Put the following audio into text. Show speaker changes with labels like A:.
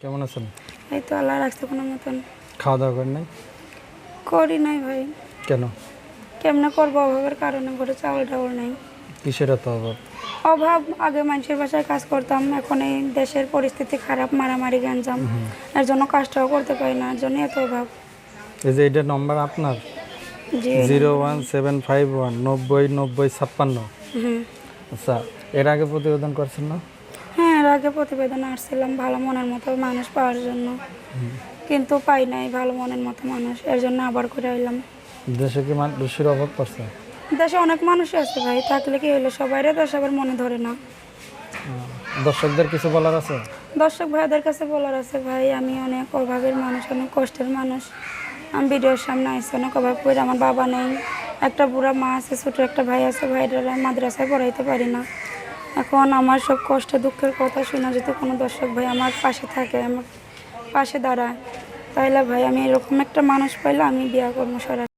A: কেমন আছেন?
B: এই তো আল্লাহ রাখছে কোনো মতন।
A: খাওয়া দাওয়া করেন নাই?
B: করি নাই ভাই।
A: কেন?
B: কেমনে করব? অভাবের কারণে ঘরে চাউল টাউল নাই।
A: কিসের এত অভাব?
B: অভাব আগে মানুষের বাসায় কাজ করতাম এখন এই দেশের পরিস্থিতি খারাপ মারামারি গ্যাঞ্জাম। এর জন্য কাজটাও করতে পারি না এর জন্য এত অভাব।
A: এই যে এইটার নম্বর আপনার?
B: জি।
A: Zero one seven five one নব্বই নব্বই ছাপ্পান্ন।
B: হুম।
A: আচ্ছা এর আগে প্রতিবেদন করছেন না?
B: এর আগে প্রতিবেদন আসছিলাম ভালো মনের মতো মানুষ পাওয়ার জন্য। কিন্তু পাই নাই ভালো মনের মতো মানুষ এর জন্য আবার করে আইলাম।
A: দেশে কি মানুষের অভাব পড়ছে?
B: দেশে অনেক মানুষই আছে ভাই থাকলে কি হলো সবাইরে তো সবার মনে ধরে না।
A: দর্শকদের কিছু বলার আছে?
B: দর্শক ভাইদের কাছে বলার আছে ভাই আমি অনেক অভাবের মানুষ অনেক কষ্টের মানুষ। আমি ভিডিওর সামনে আসছি অনেক অভাব করে আমার বাবা নেই। একটা বুড়া মা আছে ছোটো একটা ভাই আছে ভাইরা মাদ্রাসায় পড়াইতে পারি না। এখন আমার সব কষ্ট, দুঃখের কথা শোনা যদি কোনো দর্শক ভাই আমার পাশে থাকে, আমার পাশে দাঁড়ায় তাইলে ভাই আমি এরকম একটা মানুষ পাইলে আমি বিয়া করব, সরাসরি।